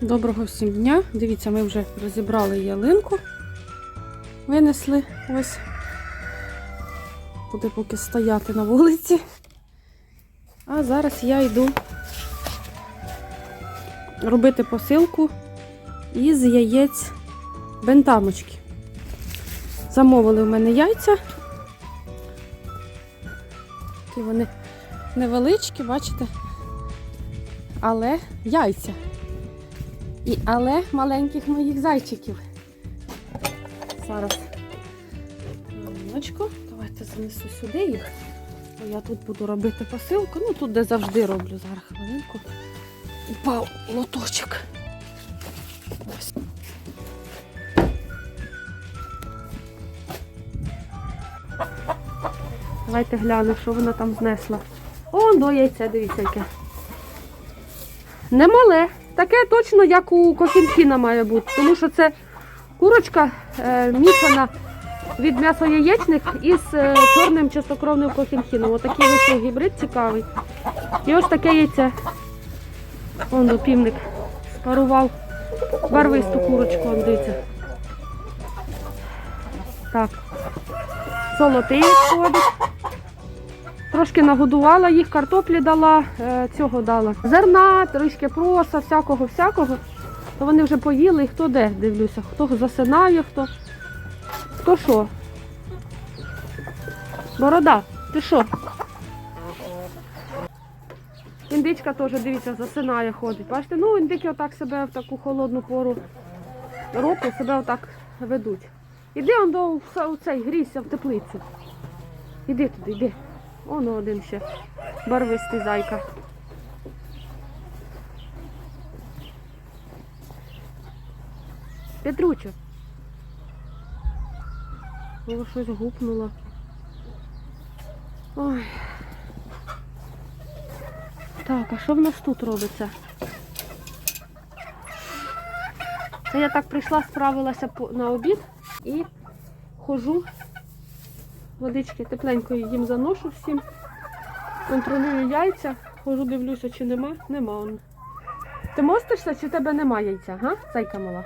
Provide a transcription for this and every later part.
Доброго всім дня. Дивіться, ми вже розібрали ялинку. Винесли ось. Буде поки стояти на вулиці. А зараз я йду робити посилку із яєць бентамочки. Замовили в мене яйця. Такі вони невеличкі, бачите? Але яйця. І але маленьких моїх зайчиків. Зараз хвилиночку. Давайте занесу сюди їх. Я тут буду робити посилку. Ну тут де завжди роблю. Зараз хвилинку. Упав лоточок. Ось. Давайте гляну, що вона там знесла. О, до яйця, дивіться яке. Немале. Таке точно, як у Кохінкіна має бути, тому що це курочка е, мішана від м'ясо яєчних із е, чорним чистокровним кохінхіном. Отакий вийшов гібрид цікавий. І ось таке яйце. Он до півник спарував барвисту курочку, он дивіться. Так. Золотий ходить. Трошки нагодувала їх, картоплі дала, е, цього дала. Зерна, трішки проса, всякого, всякого. То вони вже поїли, і хто де, дивлюся, хто засинає, хто. Хто що? Борода, ти що? Індичка теж, дивіться, засинає, ходить. Бачите, ну індики отак себе в таку холодну пору року себе отак ведуть. Іди он до цей грійся в теплицю. Іди туди, іди. Воно один ще барвистий зайка. Петручо. О, щось гупнуло. Ой. Так, а що в нас тут робиться? Це я так прийшла, справилася на обід і хожу водички тепленької їм заношу всім. Контролюю яйця, хожу, дивлюся, чи нема. Нема. Ти мостишся, чи тебе нема яйця, га? Зайка мала.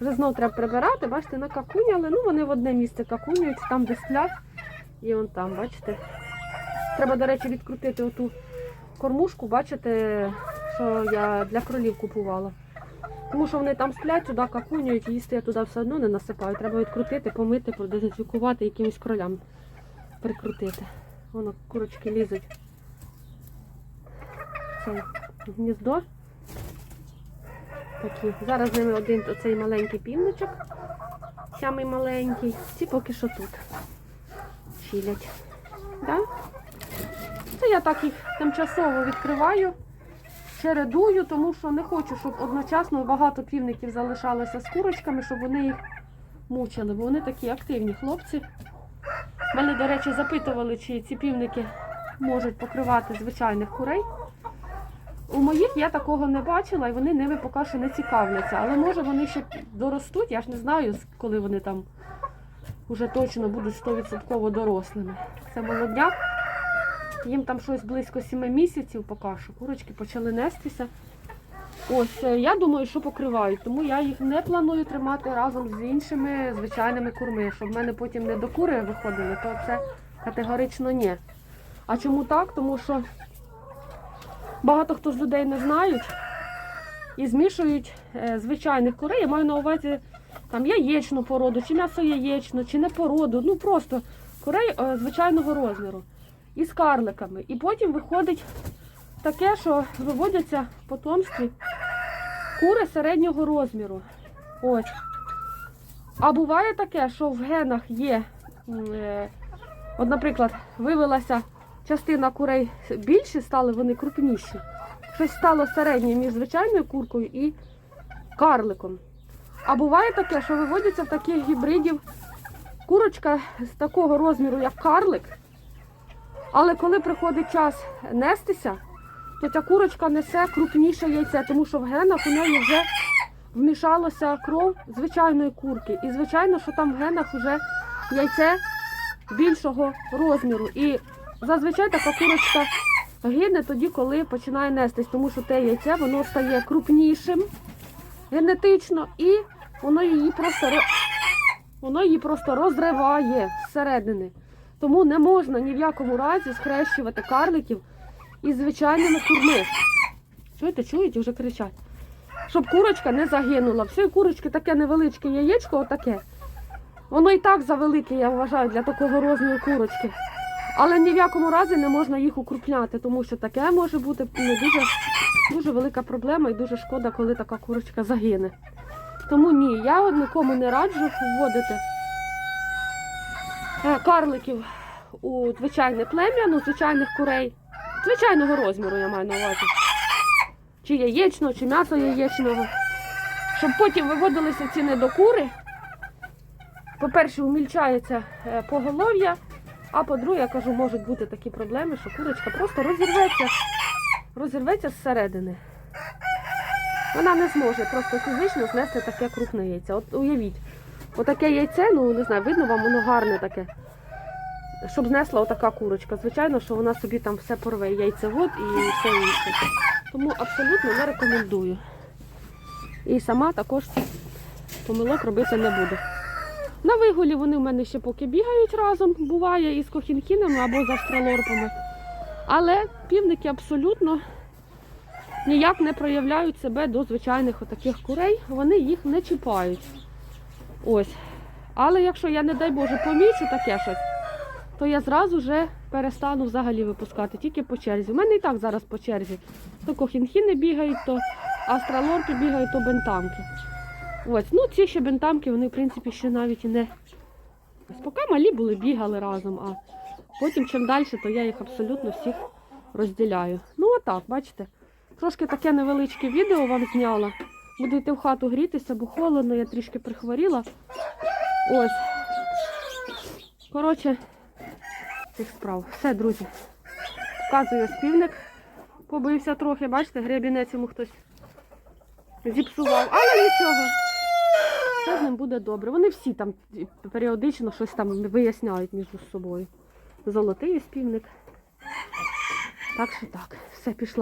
Вже знов треба прибирати, бачите, накакуняли. Ну, вони в одне місце какунюють, там де сплять. І он там, бачите. Треба, до речі, відкрутити оту кормушку, бачите, що я для кролів купувала. Тому що вони там сплять, туди какунюють, їсти я туди все одно не насипаю. Треба відкрутити, помити, продезінфікувати, якимось кролям прикрутити. Воно курочки лізуть. Це гніздо. Такі. Зараз з ними один оцей маленький півничок. Самий маленький. Ці поки що тут. Чилять. Да? Це я так їх тимчасово відкриваю чередую, тому що не хочу, щоб одночасно багато півників залишалося з курочками, щоб вони їх мучили, бо вони такі активні хлопці. Мене, до речі, запитували, чи ці півники можуть покривати звичайних курей. У моїх я такого не бачила і вони ними поки що не цікавляться. Але може вони ще доростуть, я ж не знаю, коли вони там вже точно будуть 100% дорослими. Це молодняк. Їм там щось близько 7 місяців поки що. Курочки почали нестися. Ось, е, я думаю, що покривають, тому я їх не планую тримати разом з іншими звичайними курми, щоб в мене потім не до кури виходили, то це категорично ні. А чому так? Тому що багато хто з людей не знають і змішують е, звичайних курей. Я маю на увазі там яєчну породу, чи м'ясо яєчну, чи не породу. Ну просто курей е, звичайного розміру із карликами. І потім виходить таке, що виводяться в потомстві кури середнього розміру. Ось. А буває таке, що в генах є, е, от, наприклад, вивелася частина курей більші, стали вони крупніші. Щось стало середнє між звичайною куркою і карликом. А буває таке, що виводяться в таких гібридів курочка з такого розміру, як карлик, але коли приходить час нестися, то ця курочка несе крупніше яйце, тому що в генах у неї вже вмішалася кров звичайної курки. І звичайно, що там в генах вже яйце більшого розміру. І зазвичай така курочка гине тоді, коли починає нестись, тому що те яйце воно стає крупнішим генетично, і воно її просто воно її просто розриває зсередини. Тому не можна ні в якому разі схрещувати карликів із звичайними курми. Чуєте, чуєте, вже кричать. Щоб курочка не загинула. Всі курочки таке невеличке яєчко, отаке. Воно і так завелике, я вважаю, для такого розміру курочки. Але ні в якому разі не можна їх укрупняти, тому що таке може бути ну, дуже, дуже велика проблема і дуже шкода, коли така курочка загине. Тому ні, я нікому не раджу вводити карликів у звичайне плем'я, ну, звичайних курей, звичайного розміру, я маю на увазі. Чи яєчного, чи м'ясо яєчного. Щоб потім виводилися ці недокури. По-перше, умільчається е, поголов'я, а по-друге, я кажу, можуть бути такі проблеми, що курочка просто розірветься, розірветься зсередини. Вона не зможе просто фізично знести таке крупне яйце. От уявіть, отаке яйце, ну не знаю, видно вам, воно гарне таке. Щоб знесла отака курочка. Звичайно, що вона собі там все порве, яйцевод і все інше. Тому абсолютно не рекомендую. І сама також помилок робити не буду. На вигулі вони в мене ще поки бігають разом, буває із кохінхінами або з австралорпами. Але півники абсолютно ніяк не проявляють себе до звичайних отаких курей, вони їх не чіпають. Ось. Але якщо я, не дай Боже, помічу таке щось, то я зразу вже перестану взагалі випускати, тільки по черзі. У мене і так зараз по черзі. То кохінхіни бігають, то австралорки бігають, то бентамки. Ось, ну ці ще бентамки, вони, в принципі, ще навіть і не. Ось поки малі були, бігали разом, а потім чим далі, то я їх абсолютно всіх розділяю. Ну, отак, бачите. Трошки таке невеличке відео вам зняла. Буду йти в хату грітися, бо холодно, я трішки прихворіла. Ось. Коротше, цих справ. Все, друзі. Показую співник. Побився трохи, бачите, гребінець йому хтось зіпсував, але нічого. Все з ним буде добре. Вони всі там періодично щось там виясняють між собою. Золотий співник. Так що так, все пішла.